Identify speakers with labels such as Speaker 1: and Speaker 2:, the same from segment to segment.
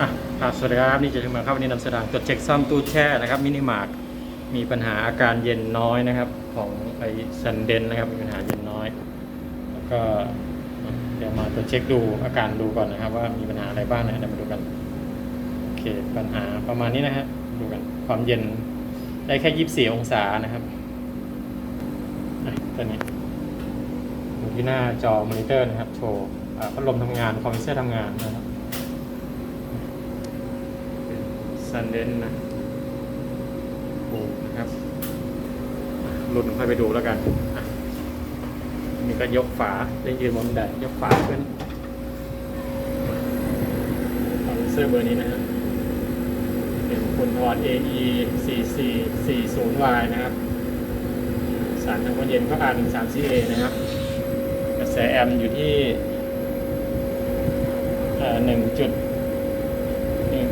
Speaker 1: อะครับสวัสดีครับนี่จะถึงมาครับวันนี้นำเสนอตรวจเช็คซ่อมตู้แช่นะครับมินิมาร์ทมีปัญหาอาการเย็นน้อยนะครับ ของไอซันเดนนะครับมีปัญหาเย็นน้อย แล้วก็เดี๋ยวมาตรวจเช็คดูอาการดูก่อนนะครับ ว่ามีปัญหาอะไรบ้างนะเดี๋ยวมาดูกันโอเคปัญหาประมาณนี้นะฮะดูกันความเย็นได้แค่24องศานะครับตัวนี้ดูที่หน้าจอมอนิเตอร์นะครับโชว์พัดลมทำงานคอมพิวเตอร์ทำงานนะครับ ซันเดนนะโอ้นะครับรุ่นค่อยไปดูแล้วกันนี่ก็ยกฝาได้ยืนบนบันไดยกฝาขึ้นคอมเซอร์เบอร์นี้นะฮะเป็นคุณทอน AE 4440Y นะครับ สารทำความเย็นก็ R13CA นะครับ กระแสแอมป์อยู่ที่หนึ่ง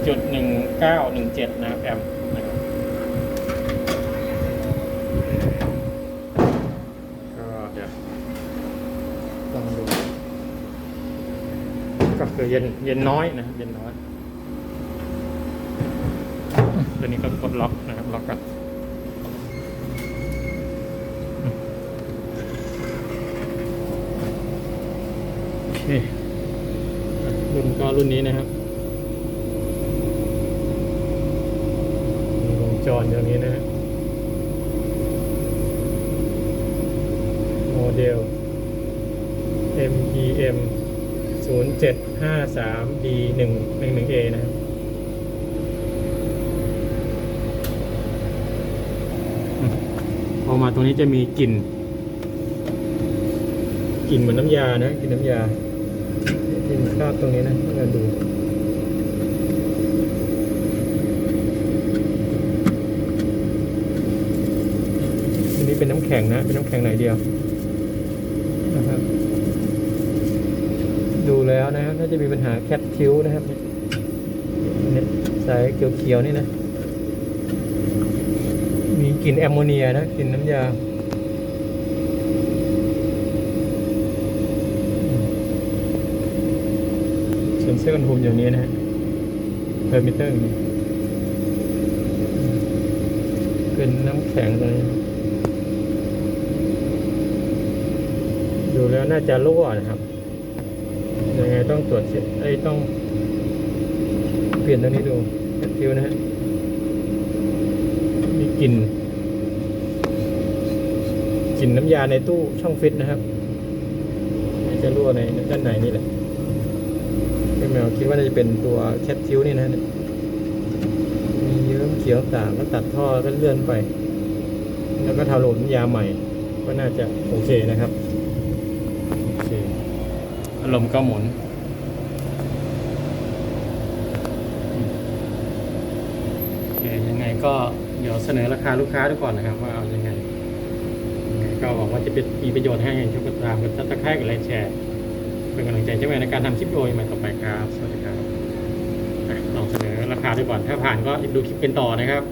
Speaker 1: จุดหนึ่งเก้าหนึ่งเจ็ดนะครับแอมนะครับก็เดี๋ยวลองดูก็คือเย็นเย็นน้อยนะเย็นน้อยตัวนี้ก็กดล็อกนะครับล็อกกันโอเครุ่นก็รุ่นนี้นะครับ มีวง จรอย่างนี้นะฮะโมเดล MPM 0753 D 1 1 1 A นะครับอืมพอมาตรงนี้จะมีกลิ่น กลิ่นเหมือนน้ำยานะกลิ่นน้ำยา กลิ่นคราบตรงนี้นะต้องกาดู อั นนี้เป็นน้ำแข็งนะ เป็นน้ำแข็งไหนเดียวนะครับ ดูแล้วนะครับน่าจะมีปัญหาแคทคิ้วนะครับเนี่ยสายเขียวๆนี่นะ มีกลิ่นแอมโมเนียนะกลิ่นน้ำยาเซ็นเซอร์อุณหภูมิอย่างนี้นะฮะเทอร์มิเตอร์อย่างนี้เป็นน้ำแข็งตัวนี้ดูแล้ว น่าจะรั่วนะครับ ยังไงต้องตรวจเช็คไอ้ต้อง เปลี่ยนตัวนี้ดูแฟิวนะฮะ มีกลิ่น กลิ่นน้ำยาในตู้ช่องฟิตนะครับน่าจะรั่วในด้านในนี่แหละพี่แมวคิดว่าน่าจะเป็นตัวแคทคิวนี่นะมีเยิ้มเขียวต่างก็ตัดท่อก็เลื่อนไป แล้วก็ทาโหลดน้ำยาใหม่ ก็น่าจะโอเคนะครับ อเคอารมณ์ก็หมุน โอเค ยังไงก็เดี๋ยวเสนอราคาลูกค้าดูก่อนนะครับ ว่าเอายังไงยังไง ก็หวังว่าจะเป็นมีประโยชน์ให้ช่วยกดติดตามกดซับสไครต์กดไลค์แชร์ เป็นกำลังใจเจ้าแม่ในการทำคลิปโดยใหม่ต่อไปครับ สวัสดีครับลองเสนอราคาดูก่อน ถ้าผ่านก็ดูคลิปเป็นต่อนะครับ